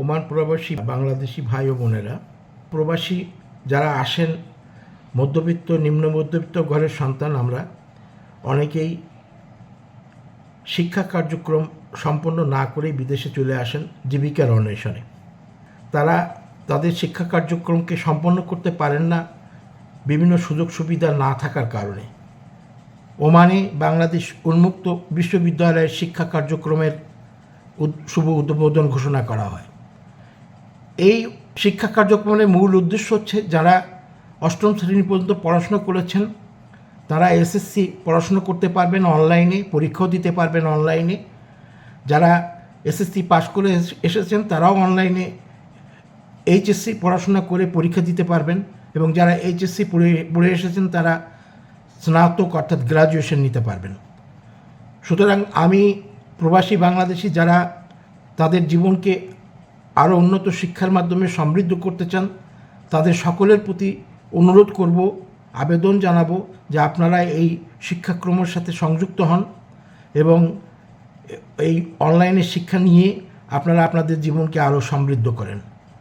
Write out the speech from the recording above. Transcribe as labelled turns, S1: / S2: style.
S1: Oman প্রবাসী বাংলাদেশি ভাই ও বোনেরা, প্রবাসী যারা আসেন, মধ্যবিত্ত, নিম্ন মধ্যবিত্ত ঘরের সন্তান আমরা, অনেকেই শিক্ষা কার্যক্রম সম্পন্ন না করেই বিদেশে চলে আসেন জীবিকার অন্বেষণে তারা তাদের শিক্ষা কার্যক্রমকে সম্পন্ন করতে পারেন না, বিভিন্ন সুযোগ সুবিধা না থাকার কারণে। ওমানে বাংলাদেশ উন্মুক্ত বিশ্ববিদ্যালয়ের শিক্ষা কার্যক্রমের শুভ উদ্বোধন ঘোষণা করা হয়। এই শিক্ষা কার্যক্রমের মূল উদ্দেশ্য হচ্ছে যারা অষ্টম শ্রেণি পর্যন্ত পড়াশুনো করেছেন, তারা এসএসসি পড়াশুনো করতে পারবেন অনলাইনে, পরীক্ষাও দিতে পারবেন অনলাইনে। যারা এসএসসি পাশ করে এস- এসেছেন, তারাও অনলাইনে এইচএসসি পড়াশোনা করে পরীক্ষা দিতে পারবেন এবং যারা এইচএসসি পড়ে পড়ে এসেছেন, তারা স্নাতক অর্থাৎ গ্রাজুয়েশন নিতে পারবেন। সুতরাং আমি প্রবাসী বাংলাদেশি যারা তাদের জীবনকে আরও উন্নত শিক্ষার মাধ্যমে সমৃদ্ধ করতে চান, তাদের সকলের প্রতি অনুরোধ করব, আবেদন জানাব যে আপনারা এই শিক্ষাক্রমের সাথে সংযুক্ত হন এবং এই অনলাইনে শিক্ষা নিয়ে আপনারা আপনাদের জীবনকে আরও সমৃদ্ধ করেন।